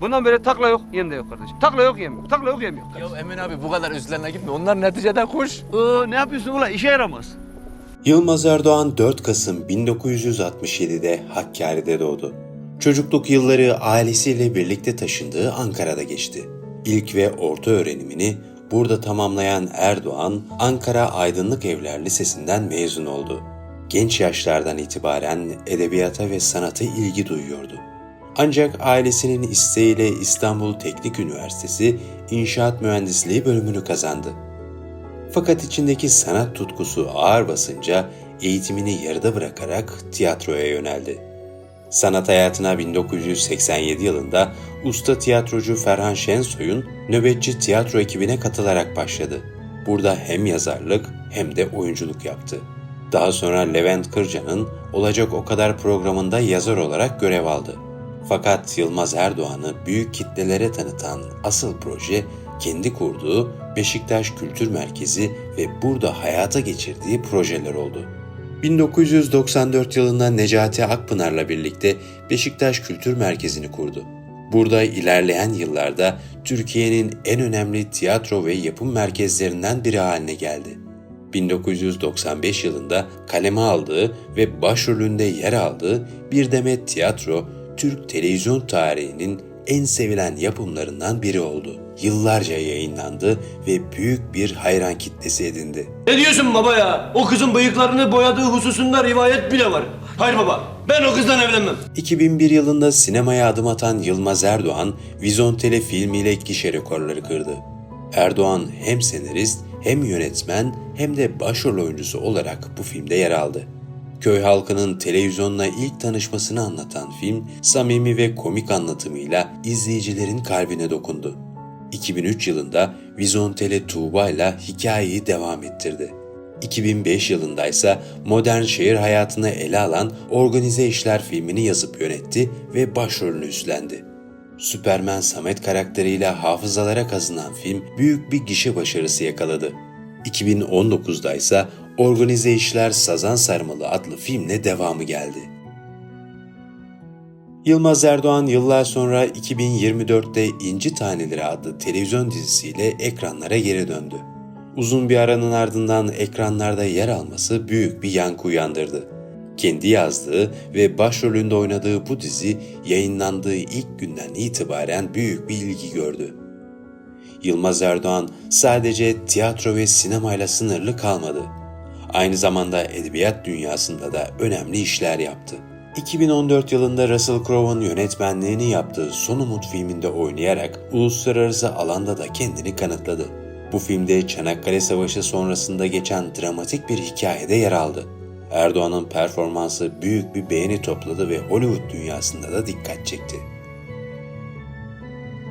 Bundan beri takla yok, yem de yok kardeşim. Takla yok, yem yok. Takla yok, yem yok. Ya Emin abi bu kadar üzerine gitme. Onlar neticede kuş. Oo, ne yapıyorsun ulan? İşe yaramaz. Yılmaz Erdoğan 4 Kasım 1967'de Hakkari'de doğdu. Çocukluk yılları ailesiyle birlikte taşındığı Ankara'da geçti. İlk ve orta öğrenimini burada tamamlayan Erdoğan, Ankara Aydınlık Evler Lisesi'nden mezun oldu. Genç yaşlardan itibaren edebiyata ve sanata ilgi duyuyordu. Ancak ailesinin isteğiyle İstanbul Teknik Üniversitesi İnşaat Mühendisliği bölümünü kazandı. Fakat içindeki sanat tutkusu ağır basınca eğitimini yarıda bırakarak tiyatroya yöneldi. Sanat hayatına 1987 yılında usta tiyatrocu Ferhan Şensoy'un nöbetçi tiyatro ekibine katılarak başladı. Burada hem yazarlık hem de oyunculuk yaptı. Daha sonra Levent Kırca'nın Olacak O Kadar programında yazar olarak görev aldı. Fakat Yılmaz Erdoğan'ı büyük kitlelere tanıtan asıl proje kendi kurduğu Beşiktaş Kültür Merkezi ve burada hayata geçirdiği projeler oldu. 1994 yılında Necati Akpınar'la birlikte Beşiktaş Kültür Merkezi'ni kurdu. Burada ilerleyen yıllarda Türkiye'nin en önemli tiyatro ve yapım merkezlerinden biri haline geldi. 1995 yılında kaleme aldığı ve başrolünde yer aldığı Bir Demet Tiyatro, Türk televizyon tarihinin en sevilen yapımlarından biri oldu. Yıllarca yayınlandı ve büyük bir hayran kitlesi edindi. Ne diyorsun baba ya? O kızın bıyıklarını boyadığı hususunda rivayet bile var. Hayır baba, ben o kızdan evlenmem. 2001 yılında sinemaya adım atan Yılmaz Erdoğan, Vizontele filmiyle gişe rekorları kırdı. Erdoğan hem senarist, hem yönetmen, hem de başrol oyuncusu olarak bu filmde yer aldı. Köy halkının televizyonla ilk tanışmasını anlatan film, samimi ve komik anlatımıyla izleyicilerin kalbine dokundu. 2003 yılında Vizontele Tuğba ile hikayeyi devam ettirdi. 2005 yılında ise modern şehir hayatını ele alan Organize İşler filmini yazıp yönetti ve başrolünü üstlendi. Süpermen Samet karakteriyle hafızalara kazınan film büyük bir gişe başarısı yakaladı. 2019'da ise Organize İşler Sazan Sarmalı adlı filmle devamı geldi. Yılmaz Erdoğan yıllar sonra 2024'te İnci Taneleri adlı televizyon dizisiyle ekranlara geri döndü. Uzun bir aranın ardından ekranlarda yer alması büyük bir yankı uyandırdı. Kendi yazdığı ve başrolünde oynadığı bu dizi yayınlandığı ilk günden itibaren büyük bir ilgi gördü. Yılmaz Erdoğan sadece tiyatro ve sinemayla sınırlı kalmadı. Aynı zamanda edebiyat dünyasında da önemli işler yaptı. 2014 yılında Russell Crowe'un yönetmenliğini yaptığı Son Umut filminde oynayarak uluslararası alanda da kendini kanıtladı. Bu filmde Çanakkale Savaşı sonrasında geçen dramatik bir hikayede yer aldı. Erdoğan'ın performansı büyük bir beğeni topladı ve Hollywood dünyasında da dikkat çekti.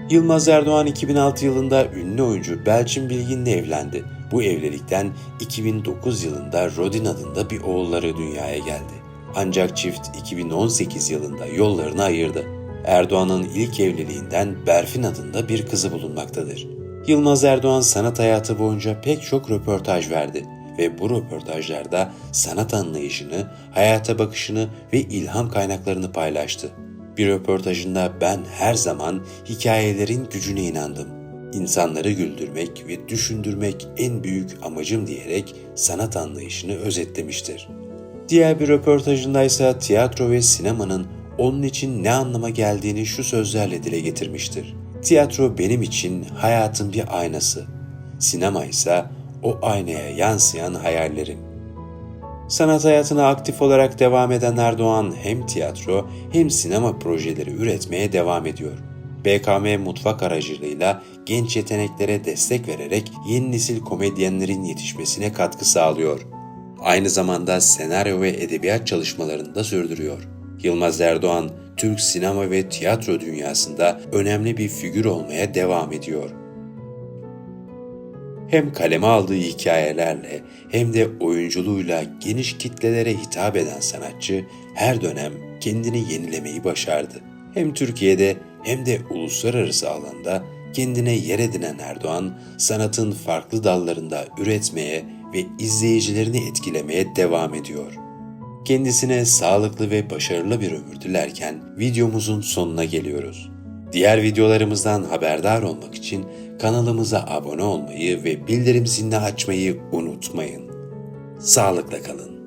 Yılmaz Erdoğan 2006 yılında ünlü oyuncu Belçin Bilgin'le evlendi. Bu evlilikten 2009 yılında Rodin adında bir oğulları dünyaya geldi. Ancak çift 2018 yılında yollarını ayırdı. Erdoğan'ın ilk evliliğinden Berfin adında bir kızı bulunmaktadır. Yılmaz Erdoğan sanat hayatı boyunca pek çok röportaj verdi ve bu röportajlarda sanat anlayışını, hayata bakışını ve ilham kaynaklarını paylaştı. Bir röportajında ben her zaman hikayelerin gücüne inandım. İnsanları güldürmek ve düşündürmek en büyük amacım diyerek sanat anlayışını özetlemiştir. Diğer bir röportajında ise tiyatro ve sinemanın onun için ne anlama geldiğini şu sözlerle dile getirmiştir. Tiyatro benim için hayatın bir aynası. Sinema ise o aynaya yansıyan hayallerim. Sanat hayatına aktif olarak devam eden Erdoğan hem tiyatro hem sinema projeleri üretmeye devam ediyor. BKM Mutfak aracılığıyla genç yeteneklere destek vererek yeni nesil komedyenlerin yetişmesine katkı sağlıyor. Aynı zamanda senaryo ve edebiyat çalışmalarını da sürdürüyor. Yılmaz Erdoğan, Türk sinema ve tiyatro dünyasında önemli bir figür olmaya devam ediyor. Hem kaleme aldığı hikayelerle hem de oyunculuğuyla geniş kitlelere hitap eden sanatçı her dönem kendini yenilemeyi başardı. Hem Türkiye'de hem de uluslararası alanda kendine yer edinen Erdoğan, sanatın farklı dallarında üretmeye ve izleyicilerini etkilemeye devam ediyor. Kendisine sağlıklı ve başarılı bir ömür dilerken videomuzun sonuna geliyoruz. Diğer videolarımızdan haberdar olmak için kanalımıza abone olmayı ve bildirim zilini açmayı unutmayın. Sağlıkla kalın.